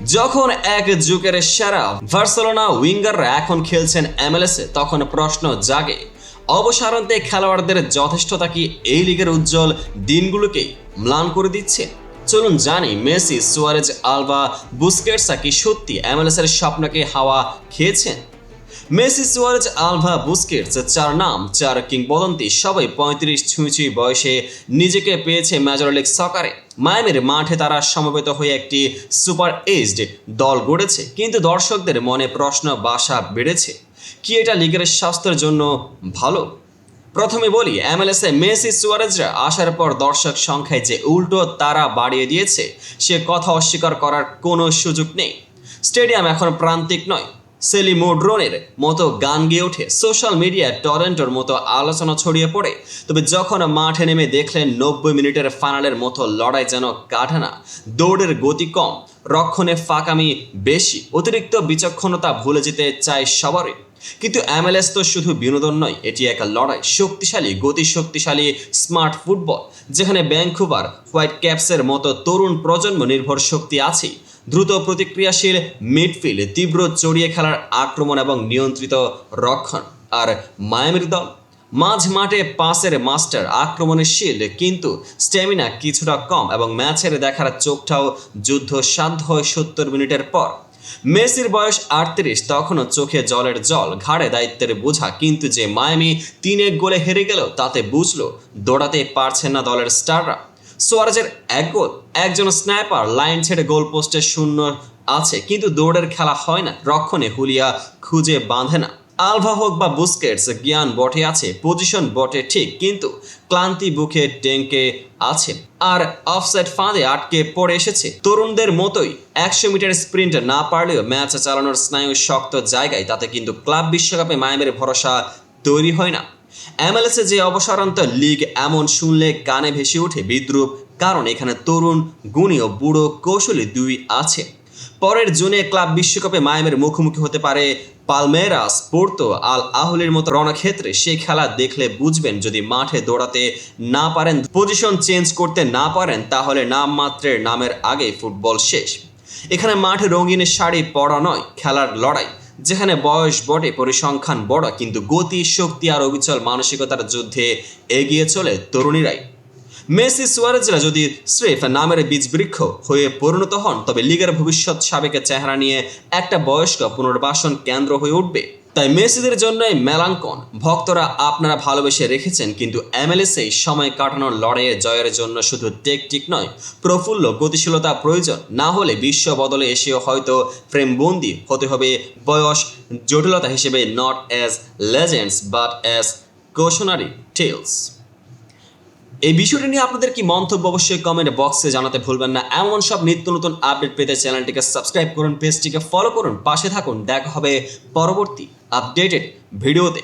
যখন এক যুগের সেরা বার্সেলোনা উইঙ্গাররা এখন খেলছেন এমএলএসে, তখন প্রশ্ন জাগে, অবসারান্তে খেলোয়াড়দের যথেষ্টতা কি এই লিগের উজ্জ্বল দিনগুলোকে ম্লান করে দিচ্ছে? চলুন জানি মেসি, সুয়ারেজ আলবা বুস্কেটসা কি সত্যি এমএলএস এর স্বপ্নকে হাওয়া খেয়েছেন? মেসি সুয়ারেজ, আলভা বুস্কেটস চার নাম, চার কিংবদন্তি, সবাই পঁয়ত্রিশ ছুঁই ছুঁই বয়সে নিজেকে পেয়েছে মেজর লিগ সকারে মায়ামির মাঠে তারা সমবেত হয়ে একটি সুপার এজড দল গড়েছে, কিন্তু দর্শকদের মনে প্রশ্ন বাসা বেড়েছে কি এটা লিগের স্বাস্থ্যের জন্য ভালো? প্রথমে বলি এমএলএসে মেসি সুয়ারেজরা আসার পর দর্শক সংখ্যায় যে উল্টো তারা বাড়িয়ে দিয়েছে, সে কথা অস্বীকার করার কোনো সুযোগ নেই। স্টেডিয়াম এখন প্রান্তিক নয় সেলিমোড্রোনের মতো গান গেয়ে ওঠে। সোশ্যাল মিডিয়ায় টরেন্টোর মতো আলোচনা ছড়িয়ে পড়ে। তবে যখন মাঠে নেমে দেখলেন নব্বই মিনিটের ফাইনালের মতো লড়াই যেন কাটে না, দৌড়ের গতি কম, রক্ষণে ফাঁকামি বেশি, অতিরিক্ত বিচক্ষণতা ভুলে যেতে চায় সবারই। কিন্তু এমএলএস তো শুধু বিনোদন নয়, এটি এক লড়াই। শক্তিশালী গতি শক্তিশালী স্মার্ট ফুটবল, যেখানে ব্যাঙ্কুভার হোয়াইট ক্যাপসের মতো তরুণ প্রজন্ম নির্ভর শক্তি আছে দ্রুত প্রতিক্রিয়াশীল মিডফিল্ড, তীব্র চড়িয়ে খেলার আক্রমণ এবং নিয়ন্ত্রিত রক্ষণ। আর মায়ামির দল মাঝ মাঠে পাসের মাস্টার, আক্রমণের শিল্ড, কিন্তু স্ট্যামিনা কিছুটা কম এবং ম্যাচের দেখার চোখটাও যুদ্ধ সাধ্য হয় সত্তর মিনিটের পর। মেসির বয়স আটত্রিশ, তখনও চোখে জলের জল, ঘাড়ে দায়িত্বের বোঝা, কিন্তু যে মায়ামি তিন এক গোলে হেরে গেল, তাতে বুঝলো দৌড়াতে পারছেন না দলের স্টাররা। সোয়ারেজের এক গোল, একজন স্ন্যাপার লাইন ছেড়ে গোল পোস্টে শূন্য আছে, কিন্তু দৌড়ের খেলা হয় না। রক্ষণে হুলিয়া খুঁজে বাঁধে না। আলভা হোক বা বুস্কেটস, জ্ঞান বটে আছে, পজিশন বটে ঠিক, কিন্তু ক্লান্তি বুকে ডেঙ্কে আছে। আর অফসাইড ফাঁদে আটকে পড়ে এসেছে। তরুণদের মতোই একশো মিটার স্প্রিন্ট না পারলেও ম্যাচ চালানোর স্নায়ু শক্ত জায়গায়, তাতে কিন্তু ক্লাব বিশ্বকাপে মায়ামের ভরসা তৈরি হয় না। এমএলএসে যে অবসরান্ত লিগ এমন শুনলে কানে ভেসে ওঠে বিদ্রুপ, কারণ এখানে তরুণ, গুণী ও বুড়ো কৌশলী দুই আছে। পরের জুনে ক্লাব বিশ্বকাপে মায়ামের মুখোমুখি হতে পারে পালমেরাস, পোর্তো আল আহলির মতো রণক্ষেত্রে সে খেলা দেখলে বুঝবেন যদি মাঠে দৌড়াতে না পারেন, পজিশন চেঞ্জ করতে না পারেন, তাহলে নামমাত্রের নামের আগে ফুটবল শেষ। এখানে মাঠে রঙিন শাড়ি পরা নয়, খেলার লড়াই। যেখানে বয়স বটে, পরিসংখ্যান বড়, কিন্তু গতি, শক্তি আর অবিচল মানসিকতার যুদ্ধে এগিয়ে চলে তরুণীরাই। মেসি সুয়ারেজরা যদি স্রেফ নামের বীজ বৃক্ষ হয়ে পরিণত হন, তবে লিগের ভবিষ্যৎ সাবেকের চেহারা নিয়ে একটা বয়স্ক পুনর্বাসন কেন্দ্র হয়ে উঠবে। তাই মেসিদের জন্যই মেলাঙ্কন। ভক্তরা আপনারা ভালোবেসে রেখেছেন, কিন্তু এমএলএসে সময় কাটানোর লড়াইয়ে জয়ের জন্য শুধু টেকটিক নয়, প্রফুল্ল গতিশীলতা প্রয়োজন। না হলে বিশ্ব বদলে এসেও হয়তো ফ্রেমবন্দি হতে হবে বয়স জটিলতা হিসেবে not as legends but as cautionary tales এই বিষয়টি নিয়ে আপনাদের কি মন্তব্য অবশ্যই কমেন্ট বক্সে জানাতে ভুলবেন না। এমন সব নিত্য নতুন আপডেট পেতে চ্যানেলটিকে সাবস্ক্রাইব করুন পেজটিকে ফলো করুন, পাশে থাকুন। দেখা হবে পরবর্তী আপডেটেড ভিডিওতে।